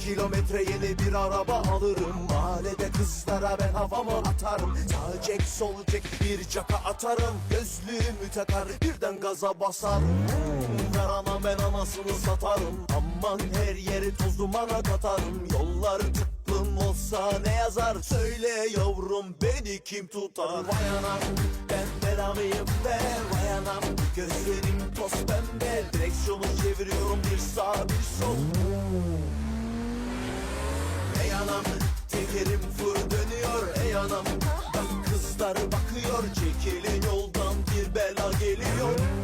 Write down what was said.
kilometre yeni bir araba alırım. Mahallede kızlara ben havamı atarım. Sağ cek sol cek bir caka atarım. Gözlüğümü takar birden gaza basarım. Ver ana ben anasını satarım. Aman her yeri toz dumana katarım. Yollar tıklım olsa ne yazar? Söyle yavrum beni kim tutar? Vay anam ben belamıyım be. Vay anam gözlerim toz pembe. Direksiyonu çeviriyorum bir sağ bir sol anam tekerim fır dönüyor Ey anam. Bak kızlar bakıyor Çekilin yoldan bir bela geliyor